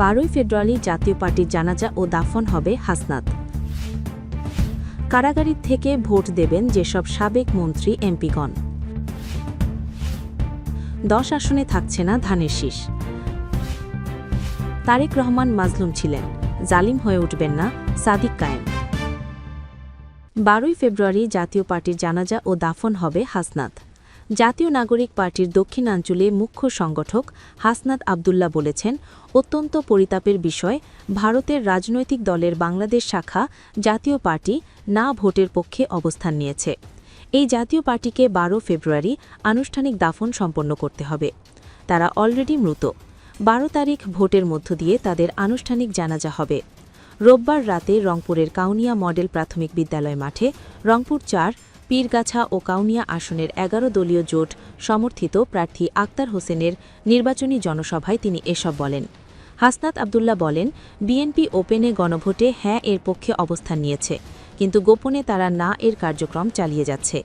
বারোই ফেব্রুয়ারি জাতীয় পার্টির জানাজা ও দাফন হবে হাসনাত। কারাগারির থেকে ভোট দেবেন যেসব সাবেক মন্ত্রী, এমপিগণ। দশ আসনে থাকছে না ধানের শীষ। তারেক রহমান মাজলুম ছিলেন, জালিম হয়ে উঠবেন না সাদিক কায়েম। বারোই ফেব্রুয়ারি জাতীয় পার্টির জানাজা ও দাফন হবে হাসনাত। জাতীয় নাগরিক পার্টির দক্ষিণাঞ্চলে মুখ্য সংগঠক হাসনাত আবদুল্লাহ বলেছেন, অত্যন্ত পরিতাপের বিষয়, ভারতের রাজনৈতিক দলের বাংলাদেশ শাখা জাতীয় পার্টি না ভোটের পক্ষে অবস্থান নিয়েছে। এই জাতীয় পার্টিকে বারো ফেব্রুয়ারি আনুষ্ঠানিক দাফন সম্পন্ন করতে হবে। তারা অলরেডি মৃত। বারো তারিখ ভোটের মধ্য দিয়ে তাদের আনুষ্ঠানিক জানাজা হবে। রোববার রাতে রংপুরের কাউনিয়া মডেল প্রাথমিক বিদ্যালয় মাঠে রংপুর চার পীরগাছা ও কাউনিয়া আসনের এগারো দলীয় জোট সমর্থিত প্রার্থী আক্তার হোসেনের নির্বাচনী জনসভায় তিনি এসব বলেন। হাসনাত আবদুল্লা বলেন, বিএনপি ওপেনে গণভোটে হ্যাঁ এর পক্ষে অবস্থান নিয়েছে, কিন্তু গোপনে তারা না এর কার্যক্রম চালিয়ে যাচ্ছে।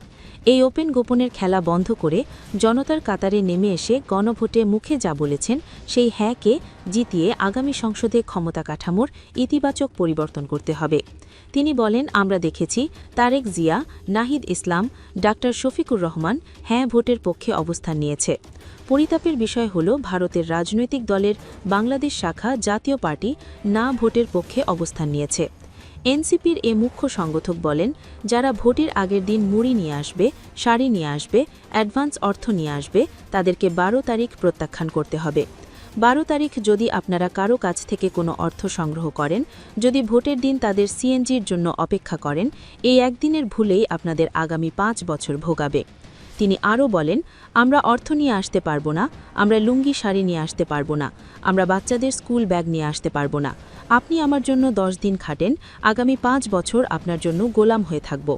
এই ওপেন গোপনের খেলা বন্ধ করে জনতার কাতারে নেমে এসে গণভোটে মুখে যা বলেছেন, সেই হ্যাঁকে জিতিয়ে আগামী সংসদে ক্ষমতা কাঠামোর ইতিবাচক পরিবর্তন করতে হবে। তিনি বলেন, আমরা দেখেছি তারেক জিয়া, নাহিদ ইসলাম, ডাক্তার শফিকুর রহমান হ্যাঁ ভোটের পক্ষে অবস্থান নিয়েছে। পরিতাপের বিষয় হল ভারতের রাজনৈতিক দলের বাংলাদেশ শাখা জাতীয় পার্টি না ভোটের পক্ষে অবস্থান নিয়েছে। এনসিপির এ মুখ্য সংগঠক বলেন, যারা ভোটের আগের দিন মুড়ি নিয়ে আসবে, শাড়ি নিয়ে আসবে, অ্যাডভান্স অর্থ নিয়ে আসবে, তাদেরকে বারো তারিখ প্রত্যাখ্যান করতে হবে। বারো তারিখ যদি আপনারা কারও কাছ থেকে কোনো অর্থ সংগ্রহ করেন, যদি ভোটের দিন তাদের সিএনজির জন্য অপেক্ষা করেন, এই একদিনের ভুলেই আপনাদের আগামী পাঁচ বছর ভোগাবে। তিনি আরও বলেন, আমরা অর্থ নিয়ে আসতে পারব না, আমরা লুঙ্গি, শাড়ি নিয়ে আসতে পারব না, আমরা বাচ্চাদের স্কুল ব্যাগ নিয়ে আসতে পারব না। আপনি আমার জন্য দশ দিন খাটেন, আগামী পাঁচ বছর আপনার জন্য গোলাম হয়ে থাকব।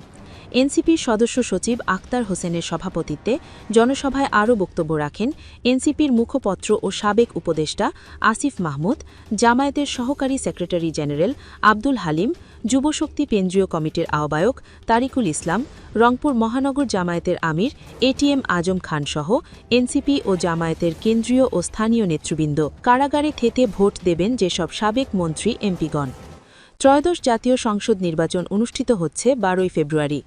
এনসিপির সদস্য সচিব আক্তার হোসেনের সভাপতিত্বে জনসভায় আরও বক্তব্য রাখেন এনসিপির মুখপত্র ও সাবেক উপদেষ্টা আসিফ মাহমুদ, জামায়াতের সহকারী সেক্রেটারি জেনারেল আব্দুল হালিম, যুবশক্তি কেন্দ্রীয় কমিটির আহ্বায়ক তারিকুল ইসলাম, রংপুর মহানগর জামায়াতের আমির এটিএম আজম খান সহ এনসিপি ও জামায়াতের কেন্দ্রীয় ও স্থানীয় নেতৃবৃন্দ। কারাগারে থেতে ভোট দেবেন যেসব সাবেক মন্ত্রী, এমপিগণ। ত্রয়োদশ জাতীয় সংসদ নির্বাচন অনুষ্ঠিত হচ্ছে বারোই ফেব্রুয়ারি।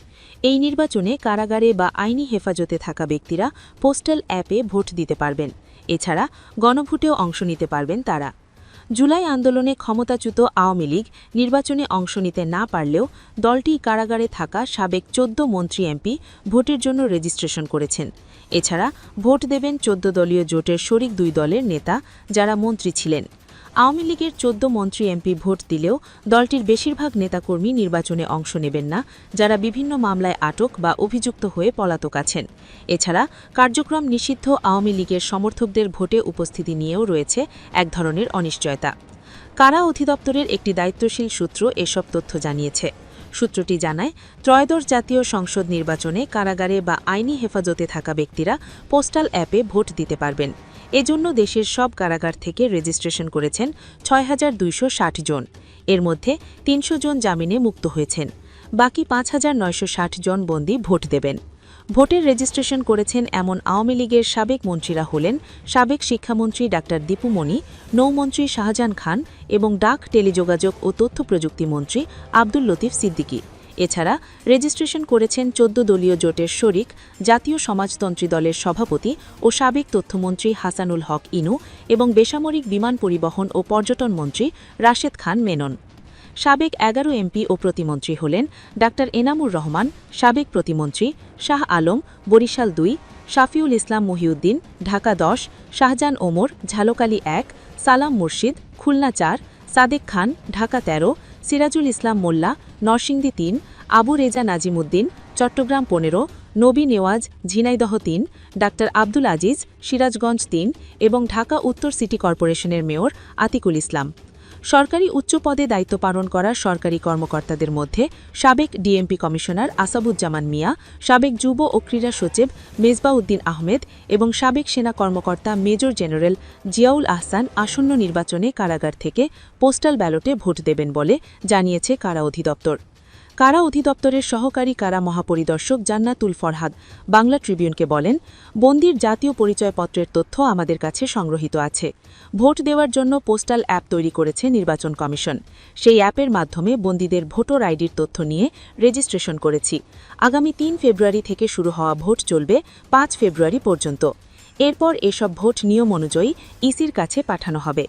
এই নির্বাচনে কারাগারে বা আইনি হেফাজতে থাকা ব্যক্তিরা পোস্টাল অ্যাপে ভোট দিতে পারবেন। এছাড়া গণভোটেও অংশ নিতে পারবেন তারা। জুলাই আন্দোলনে ক্ষমতাচ্যুত আওয়ামী লীগ নির্বাচনে অংশ নিতে না পারলেও দলটি কারাগারে থাকা সাবেক চোদ্দ মন্ত্রী এমপি ভোটের জন্য রেজিস্ট্রেশন করেছেন। এছাড়া ভোট দেবেন চোদ্দ দলীয় জোটের শরিক দুই দলের নেতা যারা মন্ত্রী ছিলেন। আওয়ামী লীগের চোদ্দ মন্ত্রী এমপি ভোট দিলেও দলটির বেশিরভাগ নেতাকর্মী নির্বাচনে অংশ নেবেন না, যারা বিভিন্ন মামলায় আটক বা অভিযুক্ত হয়ে পলাতক আছেন। এছাড়া কার্যক্রম নিষিদ্ধ আওয়ামী লীগের সমর্থকদের ভোটে উপস্থিতি নিয়েও রয়েছে এক ধরনের অনিশ্চয়তা। কারা অধিদপ্তরের একটি দায়িত্বশীল সূত্র এসব তথ্য জানিয়েছে? সূত্রটি জানায়, ত্রয়োদশ জাতীয় সংসদ নির্বাচনে কারাগারে বা আইনি হেফাজতে থাকা ব্যক্তিরা পোস্টাল অ্যাপে ভোট দিতে পারবেন। এজন্য দেশের সব কারাগার থেকে রেজিস্ট্রেশন করেছেন ছয় হাজার দুইশো ষাট জন। এর মধ্যে তিনশো জন জামিনে মুক্ত হয়েছেন। বাকি পাঁচ হাজার নয়শো ষাট জন বন্দী ভোট দেবেন। ভোটের রেজিস্ট্রেশন করেছেন এমন আওয়ামী লীগের সাবেক মন্ত্রীরা হলেন সাবেক শিক্ষামন্ত্রী ডাক্তার দীপুমণি নৌমন্ত্রী শাহজাহান খান এবং ডাক, টেলিযোগাযোগ ও তথ্য প্রযুক্তি মন্ত্রী আব্দুল লতিফ সিদ্দিকী। এছাড়া রেজিস্ট্রেশন করেছেন চোদ্দ দলীয় জোটের শরিক, জাতীয় সমাজতন্ত্রী দলের সভাপতি ও সাবেক তথ্যমন্ত্রী হাসানুল হক ইনু এবং বেসামরিক বিমান পরিবহন ও পর্যটন মন্ত্রী রাশেদ খান মেনন। সাবেক এগারো এমপি ও প্রতিমন্ত্রী হলেন ডাক্তার এনামুর রহমান, সাবেক প্রতিমন্ত্রী শাহ আলম, বরিশাল দুই, শাফিউল ইসলাম মহিউদ্দিন, ঢাকা দশ, শাহজাহান ওমর ঝালকালি এক, সালাম মুর্শিদ, খুলনা চার, সাদেক খান, ঢাকা তেরো, সিরাজুল ইসলাম মোল্লা, নরসিংদী তিন, আবু রেজা নাজিমুদ্দিন, চট্টগ্রাম পনেরো, নবী নেওয়াজ, ঝিনাইদহ তিন, ডাক্তার আব্দুল আজিজ, সিরাজগঞ্জ তিন এবং ঢাকা উত্তর সিটি কর্পোরেশনের মেয়র আতিকুল ইসলাম। সরকারি উচ্চ পদে দায়িত্ব পালন করা সরকারি কর্মকর্তাদের মধ্যে সাবেক ডিএমপি কমিশনার আসাবুজ্জামান মিয়া, সাবেক যুব ও ক্রীড়া সচিব মেজবাউদ্দিন আহমেদ এবং সাবেক সেনা কর্মকর্তা মেজর জেনারেল জিয়াউল আহসান আসন্ন নির্বাচনে কারাগার থেকে পোস্টাল ব্যালটে ভোট দেবেন বলে জানিয়েছে কারা অধিদপ্তর। কারা অধিদপ্তরের সহকারী, কারা মহাপরিদর্শক জান্নাতুল ফরহাদ? বাংলা ট্রিবিউনকে বলেন, বন্দির জাতীয় পরিচয়পত্রের তথ্য আমাদের কাছে সংগ্রহীত আছে। ভোট দেওয়ার জন্য পোস্টাল অ্যাপ তৈরি করেছে নির্বাচন কমিশন। সেই অ্যাপের মাধ্যমে বন্দীদের ভোটার আইডির তথ্য নিয়ে রেজিস্ট্রেশন করেছি। আগামী তিন ফেব্রুয়ারি থেকে শুরু হওয়া ভোট চলবে পাঁচ ফেব্রুয়ারি পর্যন্ত। এরপর এসব ভোট নিয়ম অনুযায়ী ইসির কাছে পাঠানো হবে।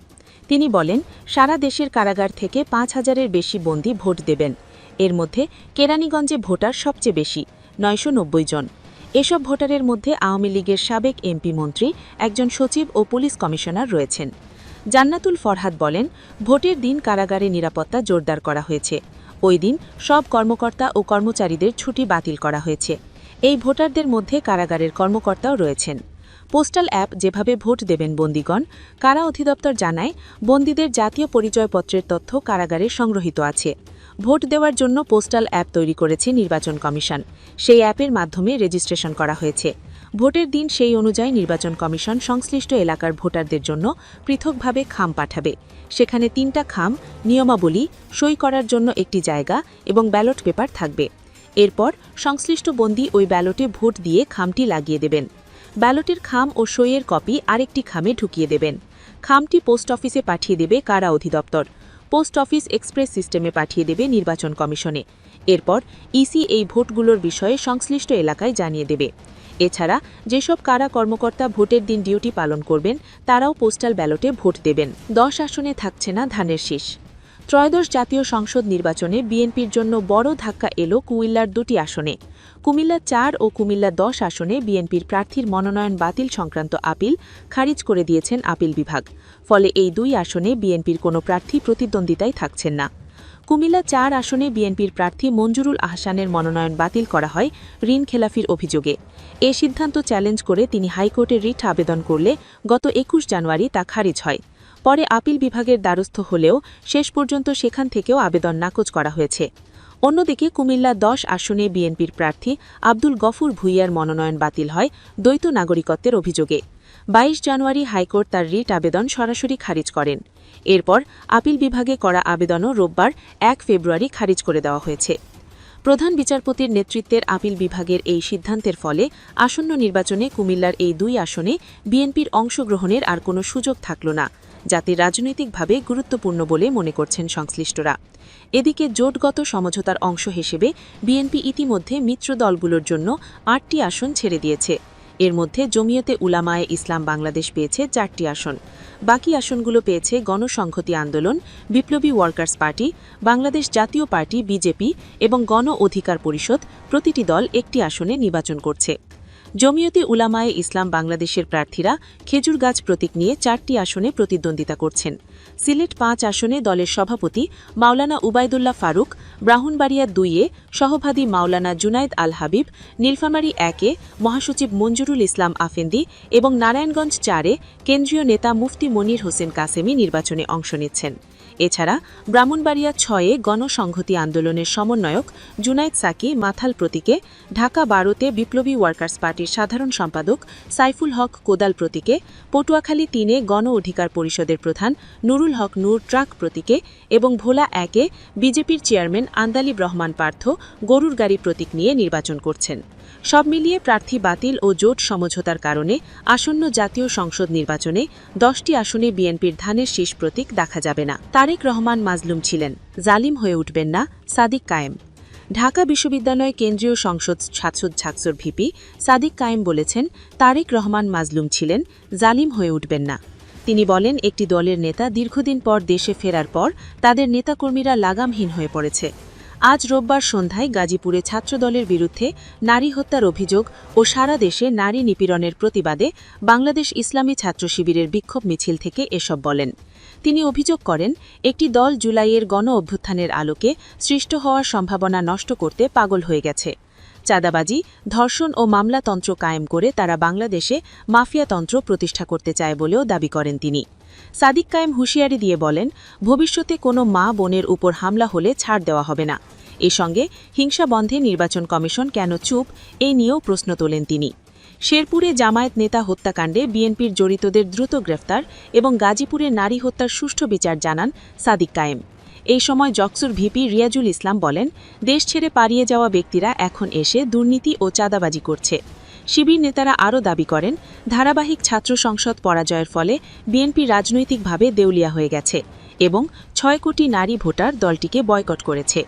তিনি বলেন, সারা দেশের কারাগার থেকে পাঁচ হাজারের বেশি বন্দী ভোট দেবেন। এর মধ্যে কেরানীগঞ্জে ভোটার সবচেয়ে বেশি, নয়শো নব্বই জন। এসব ভোটারের মধ্যে আওয়ামী লীগের সাবেক এমপি মন্ত্রী, একজন সচিব ও পুলিশ কমিশনার রয়েছেন। জান্নাতুল ফরহাদ বলেন, ভোটের দিন কারাগারে নিরাপত্তা জোরদার করা হয়েছে। ওই দিন সব কর্মকর্তা ও কর্মচারীদের ছুটি বাতিল করা হয়েছে। এই ভোটারদের মধ্যে কারাগারের কর্মকর্তাও রয়েছেন। পোস্টাল অ্যাপ যেভাবে ভোট দেবেন বন্দীগণ, কারা অধিদপ্তর জানায়, বন্দীদের জাতীয় পরিচয়পত্রের তথ্য কারাগারে সংগ্রহীত আছে। ভোট দেওয়ার জন্য পোস্টাল অ্যাপ তৈরি করেছে নির্বাচন কমিশন। সেই অ্যাপের মাধ্যমে রেজিস্ট্রেশন করা হয়েছে। ভোটের দিন সেই অনুযায়ী নির্বাচন কমিশন সংশ্লিষ্ট এলাকার ভোটারদের জন্য পৃথকভাবে খাম পাঠাবে। সেখানে তিনটা খাম, নিয়মাবলী, সই করার জন্য একটি জায়গা এবং ব্যালট পেপার থাকবে। এরপর সংশ্লিষ্ট বন্দী ওই ব্যালটে ভোট দিয়ে খামটি লাগিয়ে দেবেন। ব্যালটের খাম ও সইয়ের কপি আরেকটি খামে ঢুকিয়ে দেবেন। খামটি পোস্ট অফিসে পাঠিয়ে দেবে কারা অধিদপ্তর। পোস্ট অফিস এক্সপ্রেস সিস্টেমে পাঠিয়ে দেবে নির্বাচন কমিশনে। এরপর ইসি এই ভোটগুলোর বিষয়ে সংশ্লিষ্ট এলাকায় জানিয়ে দেবে। এছাড়া যেসব কারা কর্মকর্তা ভোটের দিন ডিউটি পালন করবেন, তারাও পোস্টাল ব্যালটে ভোট দেবেন। দশ আসনে থাকছে না ধানের শীষ। ত্রয়োদশ জাতীয় সংসদ নির্বাচনে বিএনপির জন্য বড় ধাক্কা এলো কুমিল্লার দুটি আসনে। কুমিল্লা চার ও কুমিল্লা দশ আসনে বিএনপির প্রার্থীর মনোনয়ন বাতিল সংক্রান্ত আপিল খারিজ করে দিয়েছেন আপিল বিভাগ। ফলে এই দুই আসনে বিএনপির কোনো প্রার্থী প্রতিদ্বন্দ্বিতায় থাকছেন না। কুমিল্লা চার আসনে বিএনপির প্রার্থী মঞ্জুরুল আহসানের মনোনয়ন বাতিল করা হয় ঋণ খেলাফির অভিযোগে। এ সিদ্ধান্ত চ্যালেঞ্জ করে তিনি হাইকোর্টে রিট আবেদন করলে গত একুশ জানুয়ারি তা খারিজ হয়। পরে আপিল বিভাগের দ্বারস্থ হলেও শেষ পর্যন্ত সেখান থেকেও আবেদন নাকচ করা হয়েছে। অন্যদিকে কুমিল্লা দশ আসনে বিএনপির প্রার্থী আব্দুল গফুর ভুইয়ার মনোনয়ন বাতিল হয় দ্বৈত নাগরিকত্বের অভিযোগে। বাইশ জানুয়ারি হাইকোর্ট তার রিট আবেদন সরাসরি খারিজ করেন। এরপর আপিল বিভাগে করা আবেদনও রোববার এক ফেব্রুয়ারি খারিজ করে দেওয়া হয়েছে। প্রধান বিচারপতির নেতৃত্বের আপিল বিভাগের এই সিদ্ধান্তের ফলে আসন্ন নির্বাচনে কুমিল্লার এই দুই আসনে বিএনপির অংশগ্রহণের আর কোনো সুযোগ থাকল না। যাতে রাজনৈতিকভাবে গুরুত্বপূর্ণ বলে মনে করছেন সংশ্লিষ্টরা। এদিকে জোটগত সমঝোতার অংশ হিসেবে বিএনপি ইতিমধ্যে মিত্র দলগুলোর জন্য আটটি আসন ছেড়ে দিয়েছে। এর মধ্যে জমিয়তে উলামায়ে ইসলাম বাংলাদেশ পেয়েছে চারটি আসন। বাকি আসনগুলো পেয়েছে গণসংহতি আন্দোলন, বিপ্লবী ওয়ার্কার্স পার্টি, বাংলাদেশ জাতীয় পার্টি বিজেপি এবং গণ অধিকার পরিষদ প্রতিটি দল একটি আসনে নির্বাচন করছে। জমিয়তে উলামায়ে ইসলাম বাংলাদেশের প্রার্থীরা খেজুর গাছ প্রতীক নিয়ে চারটি আসনে প্রতিদ্বন্দ্বিতা করছেন। সিলেট পাঁচ আসনে দলের সভাপতি মাওলানা উবায়দুল্লাহ ফারুক, ব্রাহ্মণবাড়িয়া দুইয়ে সহভাদী মাওলানা জুনায়দ আল হাবিব, নীলফামারী একে মহাসচিব মঞ্জুরুল ইসলাম আফেন্দি এবং নারায়ণগঞ্জ চারে কেন্দ্রীয় নেতা মুফতি মনির হোসেন কাসেমি নির্বাচনে অংশ নিচ্ছেন। এছাড়া ব্রাহ্মণবাড়িয়া ছয়ে গণসংহতি আন্দোলনের সমন্বয়ক জুনাইদ সাকি মাথাল প্রতীকে, ঢাকা বারোতে বিপ্লবী ওয়ার্কার্স পার্টির সাধারণ সম্পাদক সাইফুল হক কোদাল প্রতীকে, পটুয়াখালী তিনে গণ অধিকার পরিষদের প্রধান নুরুল হক নূর ট্রাক প্রতীকে এবং ভোলা একে বিজেপির চেয়ারম্যান আন্দালিব রহমান পার্থ গরুর গাড়ি প্রতীক নিয়ে নির্বাচন করছেন। সব মিলিয়ে প্রার্থী বাতিল ও জোট সমঝোতার কারণে আসন্ন জাতীয় সংসদ নির্বাচনে দশটি আসনে বিএনপির ধানের শীষ প্রতীক দেখা যাবে না। তারেক রহমান মাজলুম ছিলেন। জালিম হয়ে উঠবেন না সাদিক কায়েম। ঢাকা বিশ্ববিদ্যালয় কেন্দ্রীয় সংসদ ছাত্র ছাকসুর ভিপি সাদিক কায়েম বলেছেন, তারেক রহমান মাজলুম ছিলেন, জালিম হয়ে উঠবেন না। তিনি বলেন, একটি দলের নেতা দীর্ঘদিন পর দেশে ফেরার পর তাদের নেতাকর্মীরা লাগামহীন হয়ে পড়েছে। আজ রোববার সন্ধ্যায় গাজীপুরে ছাত্রদলের বিরুদ্ধে নারী হত্যার অভিযোগ ও সারা দেশে নারী নিপীড়নের প্রতিবাদে বাংলাদেশ ইসলামী ছাত্র শিবিরের বিক্ষোভ মিছিল থেকে এসব বলেন। তিনি অভিযোগ করেন, একটি দল জুলাইয়ের গণ অভ্যুত্থানের আলোকে সৃষ্ট হওয়ার সম্ভাবনা নষ্ট করতে পাগল হয়ে গেছে। চাঁদাবাজি, ধর্ষণ ও মামলাতন্ত্র কায়েম করে তারা বাংলাদেশে মাফিয়াতন্ত্র প্রতিষ্ঠা করতে চায় বলেও দাবি করেন তিনি। সাদিক কায়েম হুঁশিয়ারি দিয়ে বলেন, ভবিষ্যতে কোনো মা বোনের উপর হামলা হলে ছাড় দেওয়া হবে না। এ সঙ্গে হিংসা বন্ধে নির্বাচন কমিশন কেন চুপ এই নিয়েও প্রশ্ন তোলেন তিনি। শেরপুরে জামায়াত নেতা হত্যাকাণ্ডে বিএনপির জড়িতদের দ্রুত গ্রেফতার এবং গাজীপুরে নারী হত্যার সুষ্ঠু বিচার জানান সাদিক কায়েম। এই সময় জকসুর ভিপি রিয়াজুল ইসলাম বলেন, দেশ ছেড়ে পালিয়ে যাওয়া ব্যক্তিরা এখন এসে দুর্নীতি ও চাঁদাবাজি করছে। শিবির নেতারা আরও দাবি করেন, ধারাবাহিক ছাত্র সংসদ পরাজয়ের ফলে বিএনপি রাজনৈতিকভাবে দেউলিয়া হয়ে গেছে এবং ছয় কোটি নারী ভোটার দলটিকে বয়কট করেছে।